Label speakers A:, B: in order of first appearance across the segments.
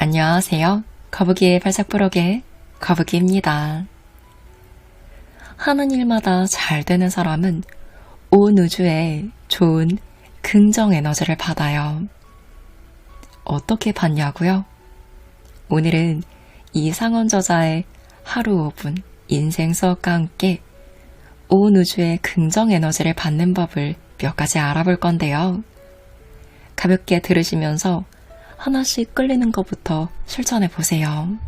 A: 안녕하세요. 거북이의 발작부록의 거북이입니다. 하는 일마다 잘 되는 사람은 온 우주에 좋은 긍정 에너지를 받아요. 어떻게 받냐고요? 오늘은 이상원 저자의 하루 5분 인생 수업과 함께 온 우주의 긍정 에너지를 받는 법을 몇 가지 알아볼 건데요. 가볍게 들으시면서 하나씩 끌리는 것부터 실천해 보세요.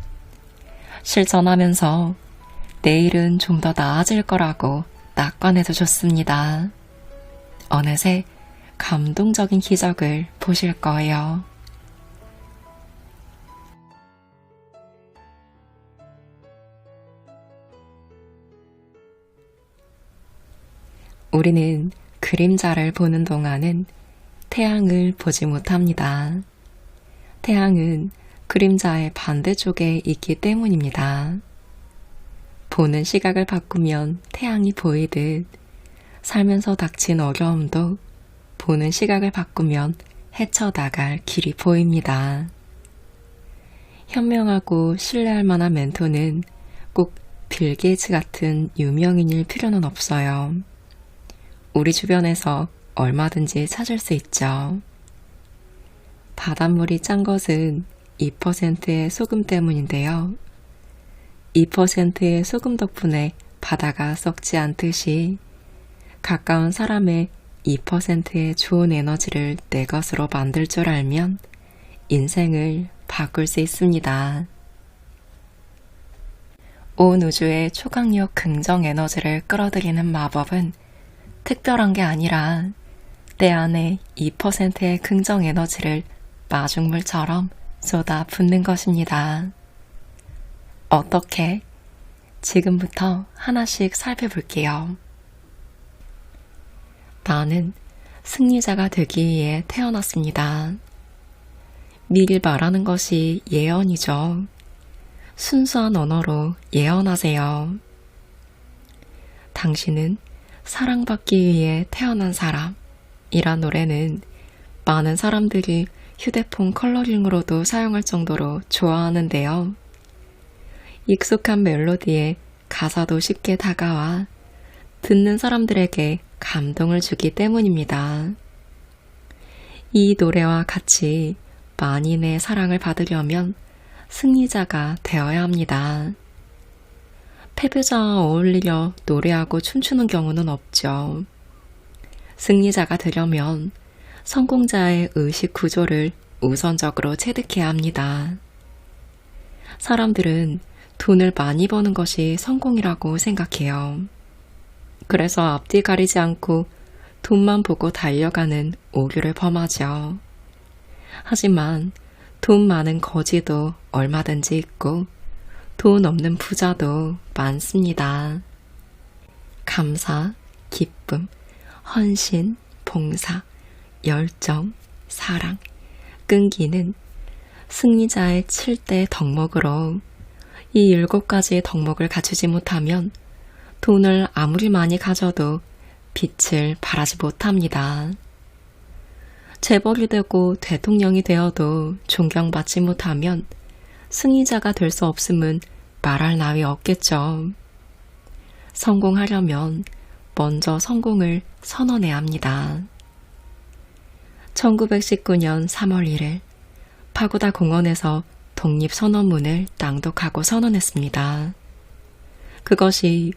A: 실천하면서 내일은 좀 더 나아질 거라고 낙관해도 좋습니다. 어느새 감동적인 기적을 보실 거예요. 우리는 그림자를 보는 동안은 태양을 보지 못합니다. 태양은 그림자의 반대쪽에 있기 때문입니다. 보는 시각을 바꾸면 태양이 보이듯 살면서 닥친 어려움도 보는 시각을 바꾸면 헤쳐나갈 길이 보입니다. 현명하고 신뢰할 만한 멘토는 꼭 빌 게이츠 같은 유명인일 필요는 없어요. 우리 주변에서 얼마든지 찾을 수 있죠. 바닷물이 짠 것은 2%의 소금 때문인데요. 2%의 소금 덕분에 바다가 썩지 않듯이 가까운 사람의 2%의 좋은 에너지를 내 것으로 만들 줄 알면 인생을 바꿀 수 있습니다. 온 우주의 초강력 긍정 에너지를 끌어들이는 마법은 특별한 게 아니라 내 안에 2%의 긍정 에너지를 마중물처럼 쏟아 붓는 것입니다. 어떻게? 지금부터 하나씩 살펴볼게요. 나는 승리자가 되기 위해 태어났습니다. 미리 말하는 것이 예언이죠. 순수한 언어로 예언하세요. 당신은 사랑받기 위해 태어난 사람. 이란 노래는 많은 사람들이 휴대폰 컬러링으로도 사용할 정도로 좋아하는데요. 익숙한 멜로디에 가사도 쉽게 다가와 듣는 사람들에게 감동을 주기 때문입니다. 이 노래와 같이 만인의 사랑을 받으려면 승리자가 되어야 합니다. 패배자와 어울리려 노래하고 춤추는 경우는 없죠. 승리자가 되려면 성공자의 의식 구조를 우선적으로 체득해야 합니다. 사람들은 돈을 많이 버는 것이 성공이라고 생각해요. 그래서 앞뒤 가리지 않고 돈만 보고 달려가는 오류를 범하죠. 하지만 돈 많은 거지도 얼마든지 있고 돈 없는 부자도 많습니다. 감사, 기쁨, 헌신, 봉사, 열정, 사랑, 끈기는 승리자의 7대 덕목으로 이 일곱 가지의 덕목을 갖추지 못하면 돈을 아무리 많이 가져도 빛을 발하지 못합니다. 재벌이 되고 대통령이 되어도 존경받지 못하면 승리자가 될 수 없음은 말할 나위 없겠죠. 성공하려면 먼저 성공을 선언해야 합니다. 1919년 3월 1일 파고다 공원에서 독립선언문을 낭독하고 선언했습니다. 그것이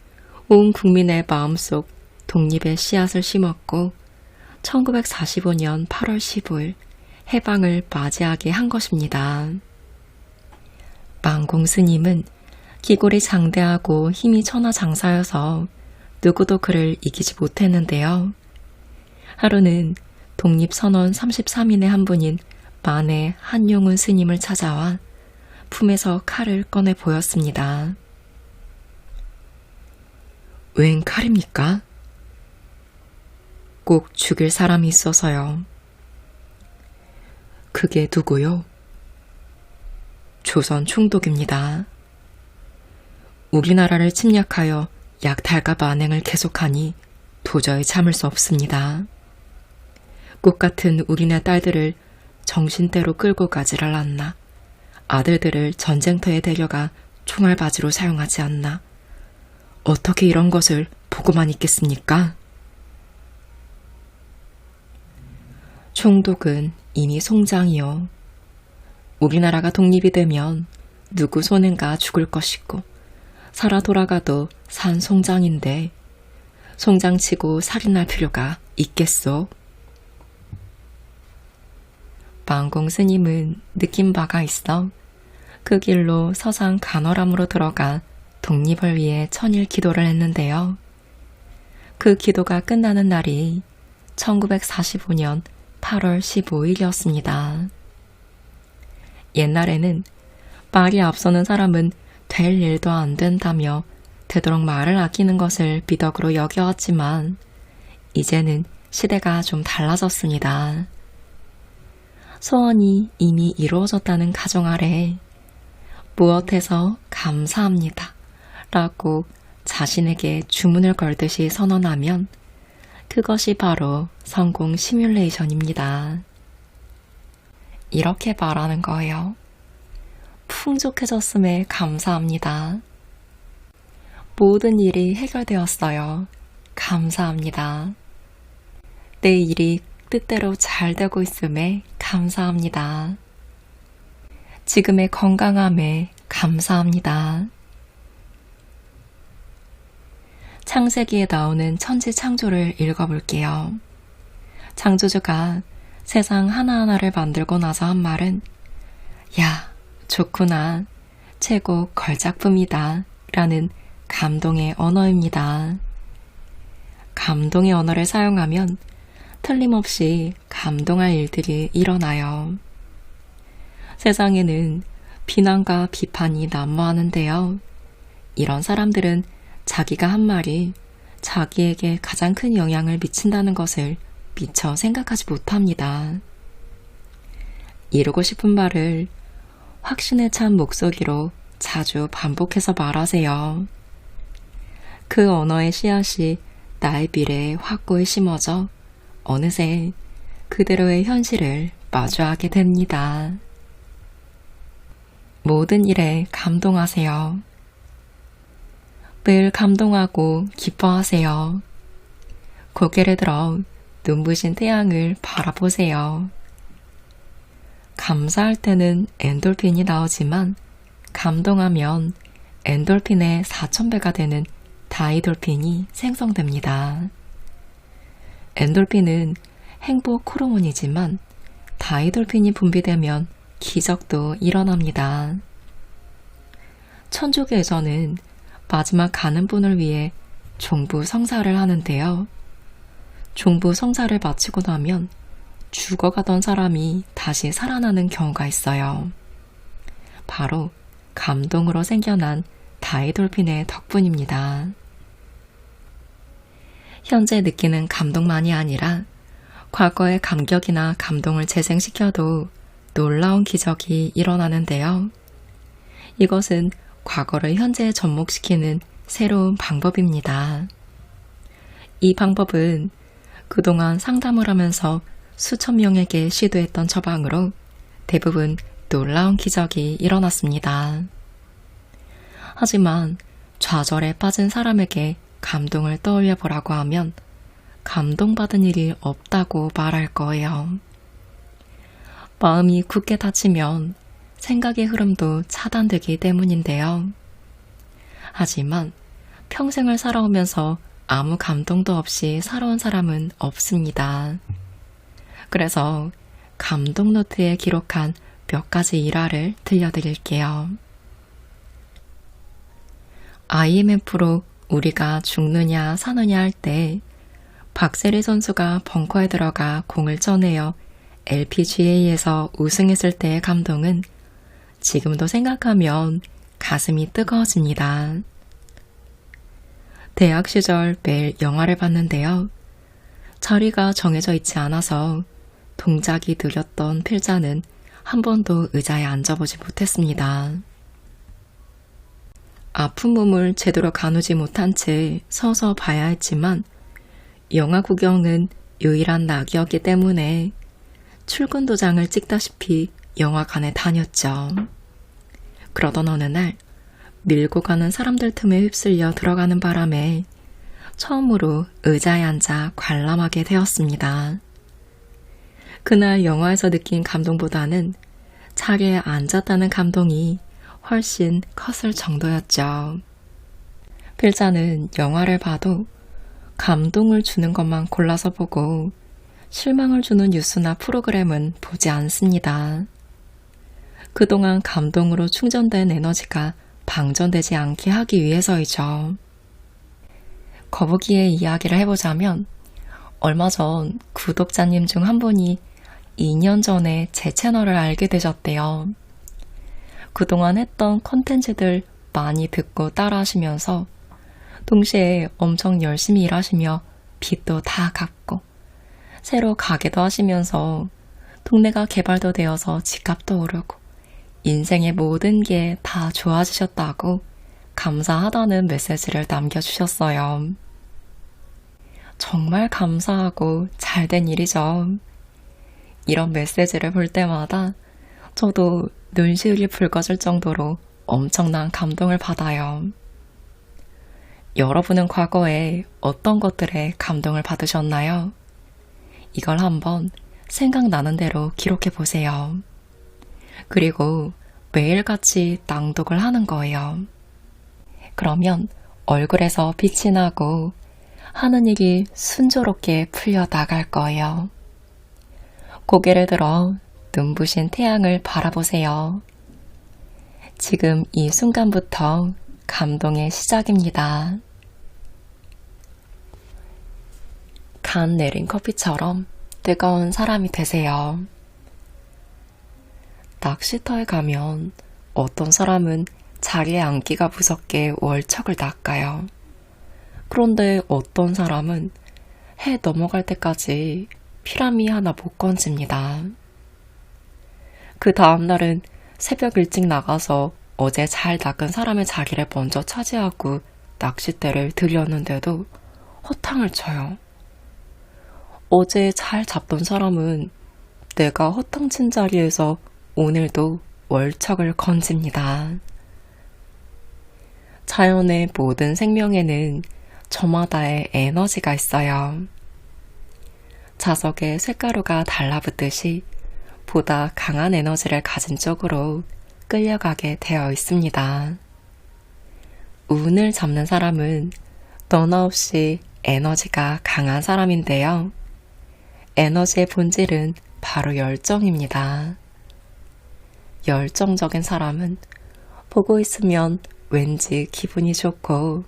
A: 온 국민의 마음속 독립의 씨앗을 심었고 1945년 8월 15일 해방을 맞이하게 한 것입니다. 망공 스님은 기골이 장대하고 힘이 천하장사여서 누구도 그를 이기지 못했는데요. 하루는 독립선언 33인의 한 분인 만해 한용운 스님을 찾아와 품에서 칼을 꺼내 보였습니다. 웬 칼입니까? 꼭 죽일 사람이 있어서요. 그게 누구요? 조선 총독입니다. 우리나라를 침략하여 약탈과 만행을 계속하니 도저히 참을 수 없습니다. 꽃 같은 우리네 딸들을 정신대로 끌고 가지를 않나 아들들을 전쟁터에 데려가 총알바지로 사용하지 않나. 어떻게 이런 것을 보고만 있겠습니까? 총독은 이미 송장이요. 우리나라가 독립이 되면 누구 손엔가 죽을 것이고 살아 돌아가도 산 송장인데 송장치고 살인할 필요가 있겠소? 망공 스님은 느낀 바가 있어 그 길로 서상 간월함으로 들어가 독립을 위해 천일 기도를 했는데요. 그 기도가 끝나는 날이 1945년 8월 15일이었습니다. 옛날에는 말이 앞서는 사람은 될 일도 안 된다며 되도록 말을 아끼는 것을 비덕으로 여겨왔지만 이제는 시대가 좀 달라졌습니다. 소원이 이미 이루어졌다는 가정 아래 무엇해서 감사합니다 라고 자신에게 주문을 걸듯이 선언하면 그것이 바로 성공 시뮬레이션입니다. 이렇게 말하는 거예요. 풍족해졌음에 감사합니다. 모든 일이 해결되었어요. 감사합니다. 내 일이 뜻대로 잘 되고 있음에 감사합니다. 지금의 건강함에 감사합니다. 창세기에 나오는 천지 창조를 읽어볼게요. 창조주가 세상 하나하나를 만들고 나서 한 말은 야, 좋구나. 최고 걸작품이다. 라는 감동의 언어입니다. 감동의 언어를 사용하면 틀림없이 감동할 일들이 일어나요. 세상에는 비난과 비판이 난무하는데요. 이런 사람들은 자기가 한 말이 자기에게 가장 큰 영향을 미친다는 것을 미처 생각하지 못합니다. 이루고 싶은 말을 확신에 찬 목소리로 자주 반복해서 말하세요. 그 언어의 씨앗이 나의 미래에 확고히 심어져 어느새 그대로의 현실을 마주하게 됩니다. 모든 일에 감동하세요. 늘 감동하고 기뻐하세요. 고개를 들어 눈부신 태양을 바라보세요. 감사할 때는 엔돌핀이 나오지만 감동하면 엔돌핀의 4,000배가 되는 다이돌핀이 생성됩니다. 엔돌핀은 행복 호르몬이지만 다이돌핀이 분비되면 기적도 일어납니다. 천주교에서는 마지막 가는 분을 위해 종부 성사를 하는데요. 종부 성사를 마치고 나면 죽어가던 사람이 다시 살아나는 경우가 있어요. 바로 감동으로 생겨난 다이돌핀의 덕분입니다. 현재 느끼는 감동만이 아니라 과거의 감격이나 감동을 재생시켜도 놀라운 기적이 일어나는데요. 이것은 과거를 현재에 접목시키는 새로운 방법입니다. 이 방법은 그동안 상담을 하면서 수천 명에게 시도했던 처방으로 대부분 놀라운 기적이 일어났습니다. 하지만 좌절에 빠진 사람에게 감동을 떠올려 보라고 하면 감동받은 일이 없다고 말할 거예요. 마음이 굳게 닫히면 생각의 흐름도 차단되기 때문인데요. 하지만 평생을 살아오면서 아무 감동도 없이 살아온 사람은 없습니다. 그래서 감동 노트에 기록한 몇 가지 일화를 들려드릴게요. IMF로 우리가 죽느냐 사느냐 할 때 박세리 선수가 벙커에 들어가 공을 쳐내어 LPGA에서 우승했을 때의 감동은 지금도 생각하면 가슴이 뜨거워집니다. 대학 시절 매일 영화를 봤는데요. 자리가 정해져 있지 않아서 동작이 느렸던 필자는 한 번도 의자에 앉아보지 못했습니다. 아픈 몸을 제대로 가누지 못한 채 서서 봐야 했지만 영화 구경은 유일한 낙이었기 때문에 출근 도장을 찍다시피 영화관에 다녔죠. 그러던 어느 날 밀고 가는 사람들 틈에 휩쓸려 들어가는 바람에 처음으로 의자에 앉아 관람하게 되었습니다. 그날 영화에서 느낀 감동보다는 자리에 앉았다는 감동이 훨씬 컸을 정도였죠. 필자는 영화를 봐도 감동을 주는 것만 골라서 보고 실망을 주는 뉴스나 프로그램은 보지 않습니다. 그동안 감동으로 충전된 에너지가 방전되지 않게 하기 위해서이죠. 거북이의 이야기를 해보자면 얼마 전 구독자님 중 한 분이 2년 전에 제 채널을 알게 되셨대요. 그동안 했던 컨텐츠들 많이 듣고 따라 하시면서 동시에 엄청 열심히 일하시며 빚도 다 갚고 새로 가게도 하시면서 동네가 개발도 되어서 집값도 오르고 인생의 모든 게 다 좋아지셨다고 감사하다는 메시지를 남겨주셨어요. 정말 감사하고 잘된 일이죠. 이런 메시지를 볼 때마다 저도 눈시울이 붉어질 정도로 엄청난 감동을 받아요. 여러분은 과거에 어떤 것들에 감동을 받으셨나요? 이걸 한번 생각나는 대로 기록해 보세요. 그리고 매일같이 낭독을 하는 거예요. 그러면 얼굴에서 빛이 나고 하는 일이 순조롭게 풀려 나갈 거예요. 고개를 들어 눈부신 태양을 바라보세요. 지금 이 순간부터 감동의 시작입니다. 간 내린 커피처럼 뜨거운 사람이 되세요. 낚시터에 가면 어떤 사람은 자리에 앉기가 무섭게 월척을 낚아요. 그런데 어떤 사람은 해 넘어갈 때까지 피라미 하나 못 건집니다. 그 다음날은 새벽 일찍 나가서 어제 잘 낚은 사람의 자리를 먼저 차지하고 낚싯대를 들였는데도 허탕을 쳐요. 어제 잘 잡던 사람은 내가 허탕 친 자리에서 오늘도 월척을 건집니다. 자연의 모든 생명에는 저마다의 에너지가 있어요. 자석에 쇳가루가 달라붙듯이 보다 강한 에너지를 가진 쪽으로 끌려가게 되어 있습니다. 운을 잡는 사람은 너나 없이 에너지가 강한 사람인데요. 에너지의 본질은 바로 열정입니다. 열정적인 사람은 보고 있으면 왠지 기분이 좋고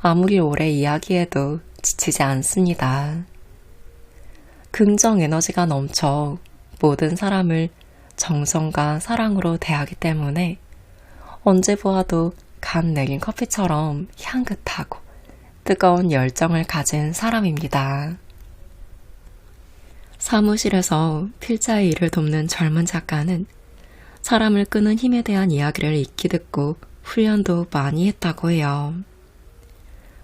A: 아무리 오래 이야기해도 지치지 않습니다. 긍정 에너지가 넘쳐 모든 사람을 정성과 사랑으로 대하기 때문에 언제 보아도 간 내린 커피처럼 향긋하고 뜨거운 열정을 가진 사람입니다. 사무실에서 필자의 일을 돕는 젊은 작가는 사람을 끄는 힘에 대한 이야기를 익히 듣고 훈련도 많이 했다고 해요.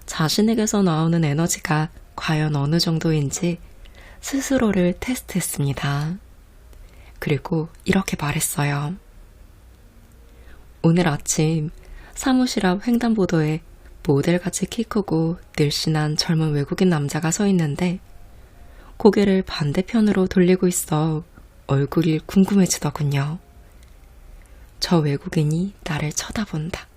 A: 자신에게서 나오는 에너지가 과연 어느 정도인지 스스로를 테스트했습니다. 그리고 이렇게 말했어요. 오늘 아침 사무실 앞 횡단보도에 모델같이 키 크고 늘씬한 젊은 외국인 남자가 서 있는데 고개를 반대편으로 돌리고 있어 얼굴이 궁금해지더군요. 저 외국인이 나를 쳐다본다.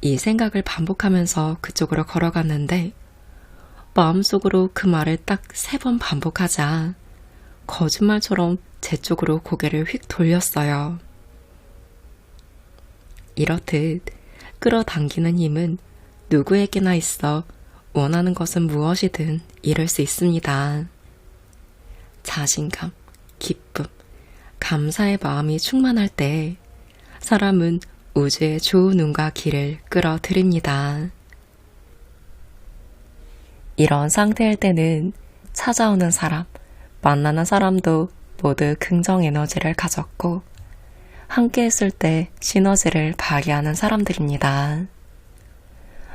A: 이 생각을 반복하면서 그쪽으로 걸어갔는데 마음속으로 그 말을 딱 세 번 반복하자 거짓말처럼 제 쪽으로 고개를 휙 돌렸어요. 이렇듯 끌어당기는 힘은 누구에게나 있어 원하는 것은 무엇이든 이룰 수 있습니다. 자신감, 기쁨, 감사의 마음이 충만할 때 사람은 우주의 좋은 운과 길을 끌어들입니다. 이런 상태일 때는 찾아오는 사람, 만나는 사람도 모두 긍정 에너지를 가졌고 함께 했을 때 시너지를 발휘하는 사람들입니다.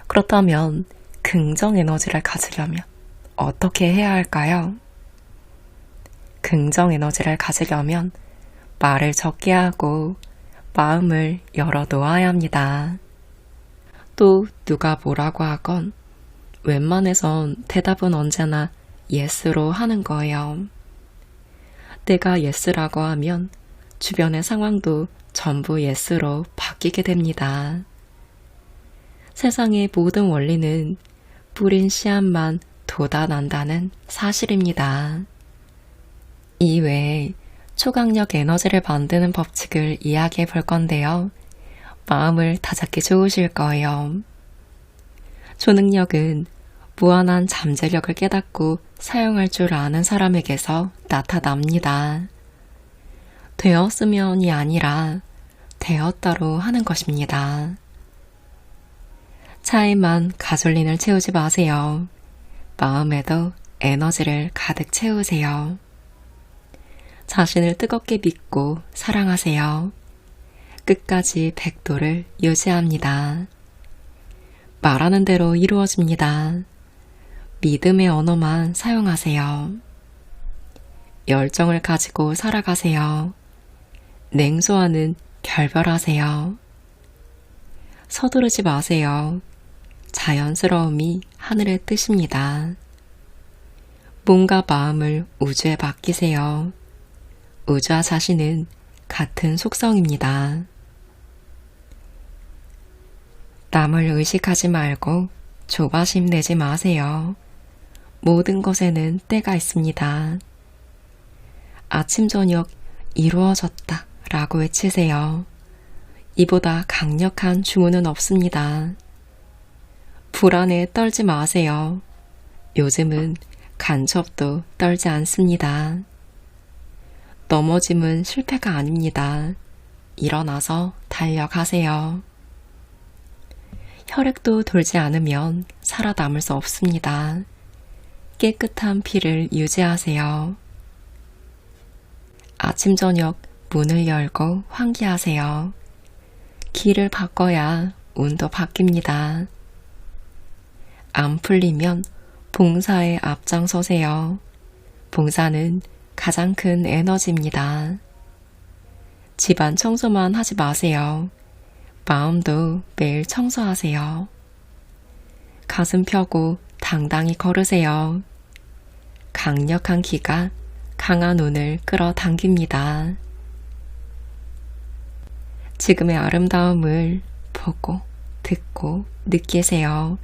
A: 그렇다면 긍정 에너지를 가지려면 어떻게 해야 할까요? 긍정 에너지를 가지려면 말을 적게 하고 마음을 열어놓아야 합니다. 또 누가 뭐라고 하건 웬만해선 대답은 언제나 예스로 하는 거예요. 내가 예스라고 하면 주변의 상황도 전부 예스로 바뀌게 됩니다. 세상의 모든 원리는 뿌린 씨앗만 돋아난다는 사실입니다. 이외에 초강력 에너지를 만드는 법칙을 이야기해 볼 건데요. 마음을 다잡기 좋으실 거예요. 초능력은 무한한 잠재력을 깨닫고 사용할 줄 아는 사람에게서 나타납니다. 되었으면이 아니라 되었다로 하는 것입니다. 차에만 가솔린을 채우지 마세요. 마음에도 에너지를 가득 채우세요. 자신을 뜨겁게 믿고 사랑하세요. 끝까지 백도를 유지합니다. 말하는 대로 이루어집니다. 믿음의 언어만 사용하세요. 열정을 가지고 살아가세요. 냉소와는 결별하세요. 서두르지 마세요. 자연스러움이 하늘의 뜻입니다. 몸과 마음을 우주에 맡기세요. 우주와 자신은 같은 속성입니다. 남을 의식하지 말고 조바심 내지 마세요. 모든 것에는 때가 있습니다. 아침, 저녁 이루어졌다 라고 외치세요. 이보다 강력한 주문은 없습니다. 불안에 떨지 마세요. 요즘은 간첩도 떨지 않습니다. 넘어짐은 실패가 아닙니다. 일어나서 달려가세요. 혈액도 돌지 않으면 살아남을 수 없습니다. 깨끗한 피를 유지하세요. 아침, 저녁 문을 열고 환기하세요. 길을 바꿔야 운도 바뀝니다. 안 풀리면 봉사에 앞장서세요. 봉사는 가장 큰 에너지입니다. 집안 청소만 하지 마세요. 마음도 매일 청소하세요. 가슴 펴고 당당히 걸으세요. 강력한 기가 강한 운을 끌어당깁니다. 지금의 아름다움을 보고 듣고 느끼세요.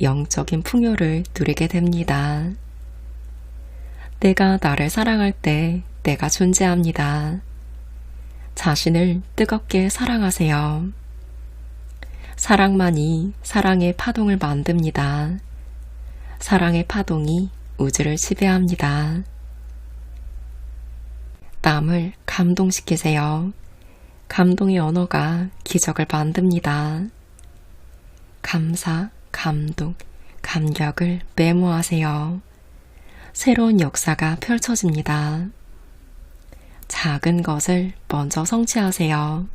A: 영적인 풍요를 누리게 됩니다. 내가 나를 사랑할 때 내가 존재합니다. 자신을 뜨겁게 사랑하세요. 사랑만이 사랑의 파동을 만듭니다. 사랑의 파동이 우주를 지배합니다. 남을 감동시키세요. 감동의 언어가 기적을 만듭니다. 감사, 감동, 감격을 메모하세요. 새로운 역사가 펼쳐집니다. 작은 것을 먼저 성취하세요.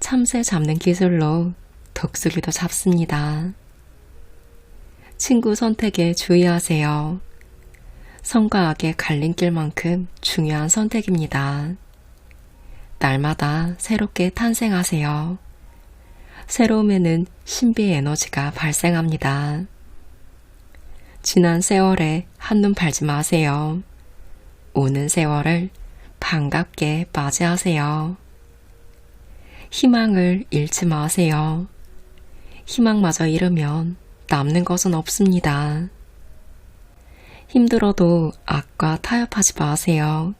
A: 참새 잡는 기술로 독수리도 잡습니다. 친구 선택에 주의하세요. 성과 악의 갈림길만큼 중요한 선택입니다. 날마다 새롭게 탄생하세요. 새로움에는 신비의 에너지가 발생합니다. 지난 세월에 한눈 팔지 마세요. 오는 세월을 반갑게 맞이하세요. 희망을 잃지 마세요. 희망마저 잃으면 남는 것은 없습니다. 힘들어도 악과 타협하지 마세요.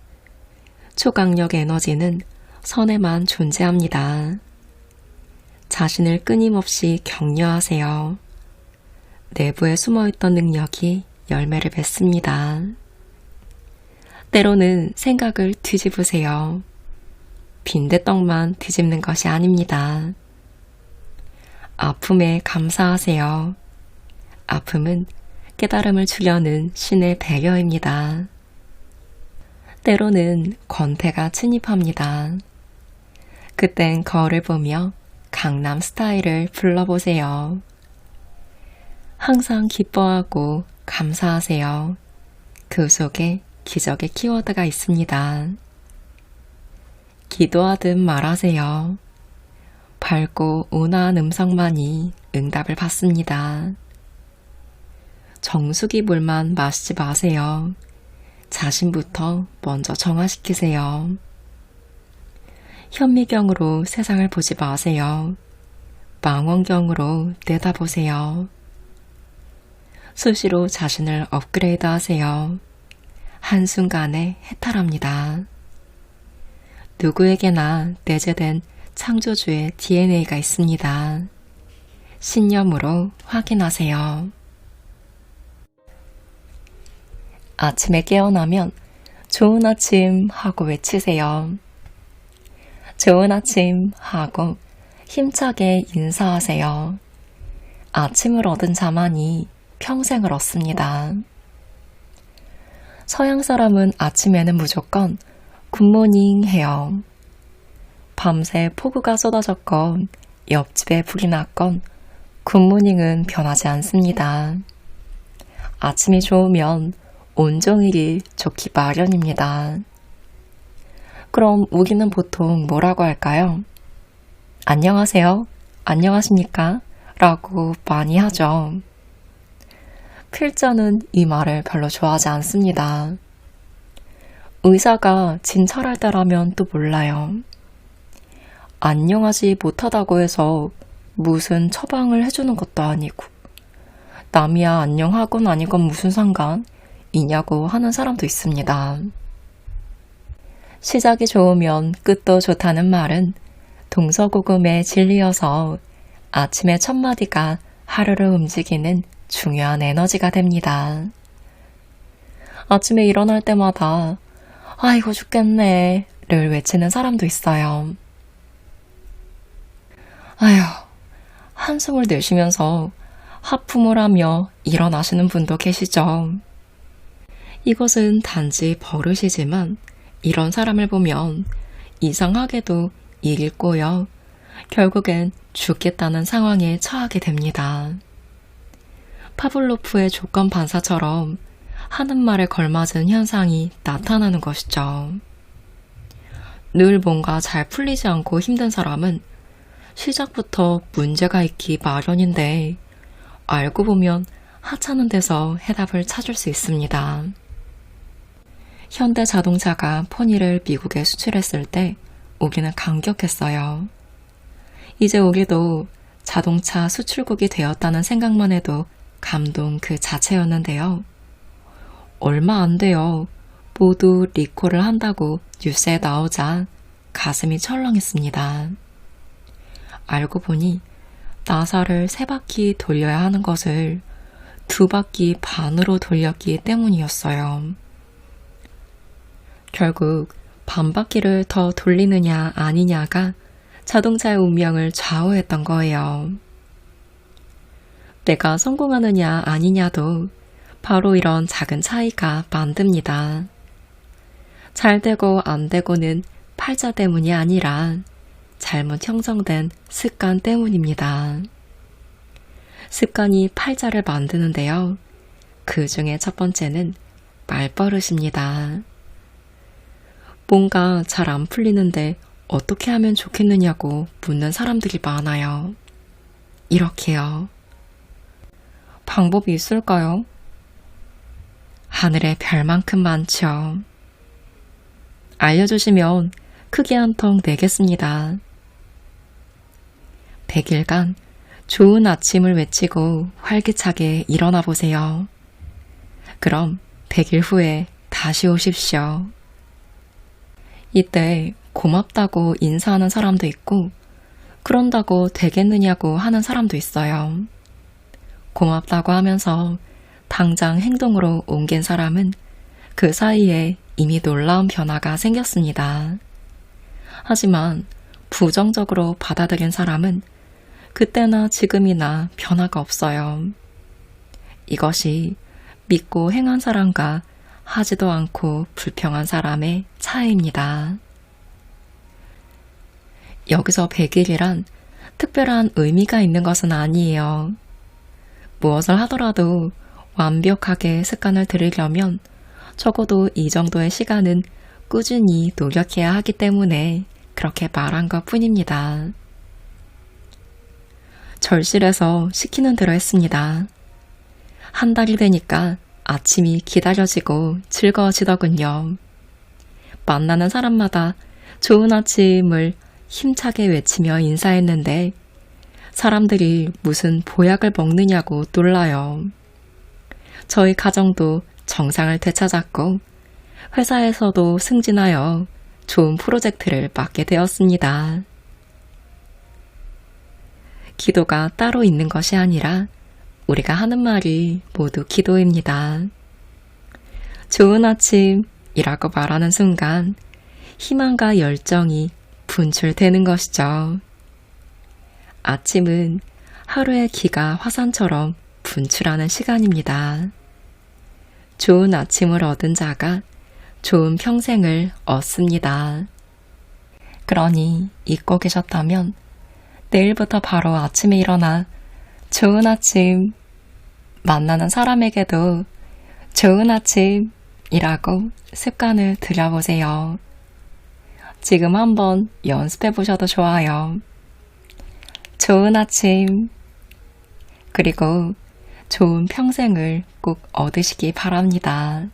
A: 초강력 에너지는 선에만 존재합니다. 자신을 끊임없이 격려하세요. 내부에 숨어있던 능력이 열매를 맺습니다. 때로는 생각을 뒤집으세요. 빈대떡만 뒤집는 것이 아닙니다. 아픔에 감사하세요. 아픔은 깨달음을 주려는 신의 배려입니다. 때로는 권태가 침입합니다. 그땐 거울을 보며 강남 스타일을 불러보세요. 항상 기뻐하고 감사하세요. 그 속에 기적의 키워드가 있습니다. 기도하듯 말하세요. 밝고 온화한 음성만이 응답을 받습니다. 정수기 물만 마시지 마세요. 자신부터 먼저 정화시키세요. 현미경으로 세상을 보지 마세요. 망원경으로 내다보세요. 수시로 자신을 업그레이드 하세요. 한순간에 해탈합니다. 누구에게나 내재된 창조주의 DNA가 있습니다. 신념으로 확인하세요. 아침에 깨어나면 좋은 아침 하고 외치세요. 좋은 아침 하고 힘차게 인사하세요. 아침을 얻은 자만이 평생을 얻습니다. 서양 사람은 아침에는 무조건 굿모닝 해요. 밤새 폭우가 쏟아졌건 옆집에 불이 났건 굿모닝은 변하지 않습니다. 아침이 좋으면 온종일이 좋기 마련입니다. 그럼 우리는 보통 뭐라고 할까요? 안녕하세요. 안녕하십니까? 라고 많이 하죠. 필자는 이 말을 별로 좋아하지 않습니다. 의사가 진찰할 때라면 또 몰라요. 안녕하지 못하다고 해서 무슨 처방을 해주는 것도 아니고, 남이야 안녕하건 아니건 무슨 상관 이냐고 하는 사람도 있습니다. 시작이 좋으면 끝도 좋다는 말은 동서고금의 진리여서 아침의 첫 마디가 하루를 움직이는 중요한 에너지가 됩니다. 아침에 일어날 때마다 아이고 죽겠네 를 외치는 사람도 있어요. 아휴, 한숨을 내쉬면서 하품을 하며 일어나시는 분도 계시죠. 이것은 단지 버릇이지만 이런 사람을 보면 이상하게도 읽고요. 결국엔 죽겠다는 상황에 처하게 됩니다. 파블로프의 조건 반사처럼 하는 말에 걸맞은 현상이 나타나는 것이죠. 늘 뭔가 잘 풀리지 않고 힘든 사람은 시작부터 문제가 있기 마련인데 알고 보면 하찮은 데서 해답을 찾을 수 있습니다. 현대 자동차가 포니를 미국에 수출했을 때 우리는 감격했어요. 이제 우리도 자동차 수출국이 되었다는 생각만 해도 감동 그 자체였는데요. 얼마 안 돼요. 모두 리콜을 한다고 뉴스에 나오자 가슴이 철렁했습니다. 알고 보니 나사를 세 바퀴 돌려야 하는 것을 두 바퀴 반으로 돌렸기 때문이었어요. 결국 반바퀴를 더 돌리느냐 아니냐가 자동차의 운명을 좌우했던 거예요. 내가 성공하느냐 아니냐도 바로 이런 작은 차이가 만듭니다. 잘 되고 안 되고는 팔자 때문이 아니라 잘못 형성된 습관 때문입니다. 습관이 팔자를 만드는데요. 그 중에 첫 번째는 말버릇입니다. 뭔가 잘 안 풀리는데 어떻게 하면 좋겠느냐고 묻는 사람들이 많아요. 이렇게요. 방법이 있을까요? 하늘에 별만큼 많죠. 알려주시면 크게 한 통 내겠습니다. 100일간 좋은 아침을 외치고 활기차게 일어나 보세요. 그럼 100일 후에 다시 오십시오. 이때 고맙다고 인사하는 사람도 있고, 그런다고 되겠느냐고 하는 사람도 있어요. 고맙다고 하면서 당장 행동으로 옮긴 사람은 그 사이에 이미 놀라운 변화가 생겼습니다. 하지만 부정적으로 받아들인 사람은 그때나 지금이나 변화가 없어요. 이것이 믿고 행한 사람과 하지도 않고 불평한 사람의 차이입니다. 여기서 100일이란 특별한 의미가 있는 것은 아니에요. 무엇을 하더라도 완벽하게 습관을 들이려면 적어도 이 정도의 시간은 꾸준히 노력해야 하기 때문에 그렇게 말한 것 뿐입니다. 절실해서 시키는 대로 했습니다. 한 달이 되니까 아침이 기다려지고 즐거워지더군요. 만나는 사람마다 좋은 아침을 힘차게 외치며 인사했는데 사람들이 무슨 보약을 먹느냐고 놀라요. 저희 가정도 정상을 되찾았고 회사에서도 승진하여 좋은 프로젝트를 맡게 되었습니다. 기도가 따로 있는 것이 아니라 우리가 하는 말이 모두 기도입니다. 좋은 아침이라고 말하는 순간 희망과 열정이 분출되는 것이죠. 아침은 하루의 기가 화산처럼 분출하는 시간입니다. 좋은 아침을 얻은 자가 좋은 평생을 얻습니다. 그러니 잊고 계셨다면 내일부터 바로 아침에 일어나 좋은 아침 만나는 사람에게도 좋은 아침이라고 습관을 들여보세요. 지금 한번 연습해 보셔도 좋아요. 좋은 아침, 그리고 좋은 평생을 꼭 얻으시기 바랍니다.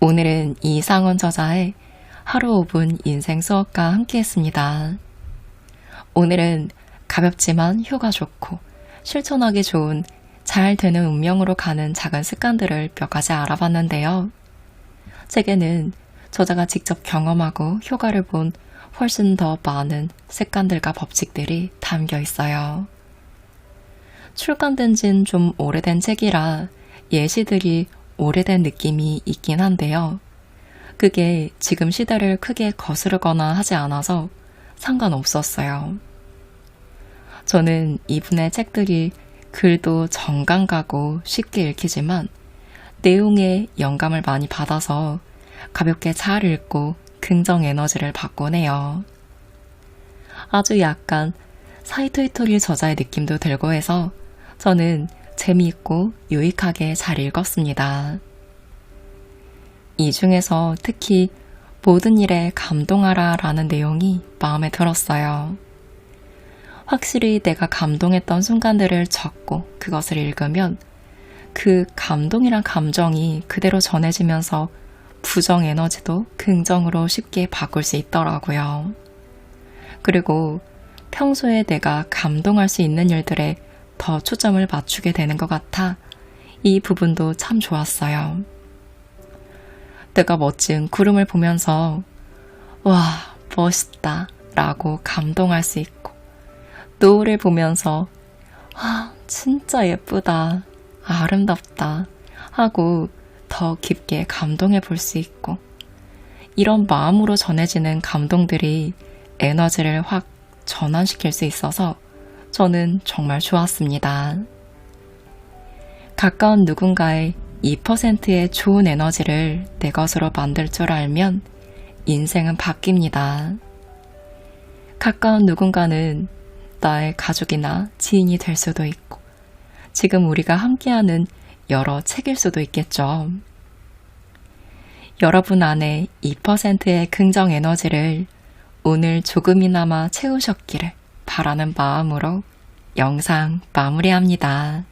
A: 오늘은 이상원 저자의 하루 5분 인생 수업과 함께 했습니다. 오늘은 가볍지만 효과 좋고 실천하기 좋은 잘 되는 운명으로 가는 작은 습관들을 몇 가지 알아봤는데요. 책에는 저자가 직접 경험하고 효과를 본 훨씬 더 많은 습관들과 법칙들이 담겨 있어요. 출간된 지는 좀 오래된 책이라 예시들이 오래된 느낌이 있긴 한데요. 그게 지금 시대를 크게 거스르거나 하지 않아서 상관없었어요. 저는 이분의 책들이 글도 정감 가고 쉽게 읽히지만 내용에 영감을 많이 받아서 가볍게 잘 읽고 긍정 에너지를 받곤 해요. 아주 약간 사이토이토리 저자의 느낌도 들고 해서 저는 재미있고 유익하게 잘 읽었습니다. 이 중에서 특히 모든 일에 감동하라 라는 내용이 마음에 들었어요. 확실히 내가 감동했던 순간들을 적고 그것을 읽으면 그 감동이란 감정이 그대로 전해지면서 부정 에너지도 긍정으로 쉽게 바꿀 수 있더라고요. 그리고 평소에 내가 감동할 수 있는 일들에 더 초점을 맞추게 되는 것 같아 이 부분도 참 좋았어요. 내가 멋진 구름을 보면서 와, 멋있다 라고 감동할 수 있고 노을을 보면서 와, 진짜 예쁘다. 아름답다. 하고 더 깊게 감동해 볼 수 있고 이런 마음으로 전해지는 감동들이 에너지를 확 전환시킬 수 있어서 저는 정말 좋았습니다. 가까운 누군가의 2%의 좋은 에너지를 내 것으로 만들 줄 알면 인생은 바뀝니다. 가까운 누군가는 나의 가족이나 지인이 될 수도 있고, 지금 우리가 함께하는 여러 책일 수도 있겠죠. 여러분 안에 2%의 긍정 에너지를 오늘 조금이나마 채우셨기를 바라는 마음으로 영상 마무리합니다.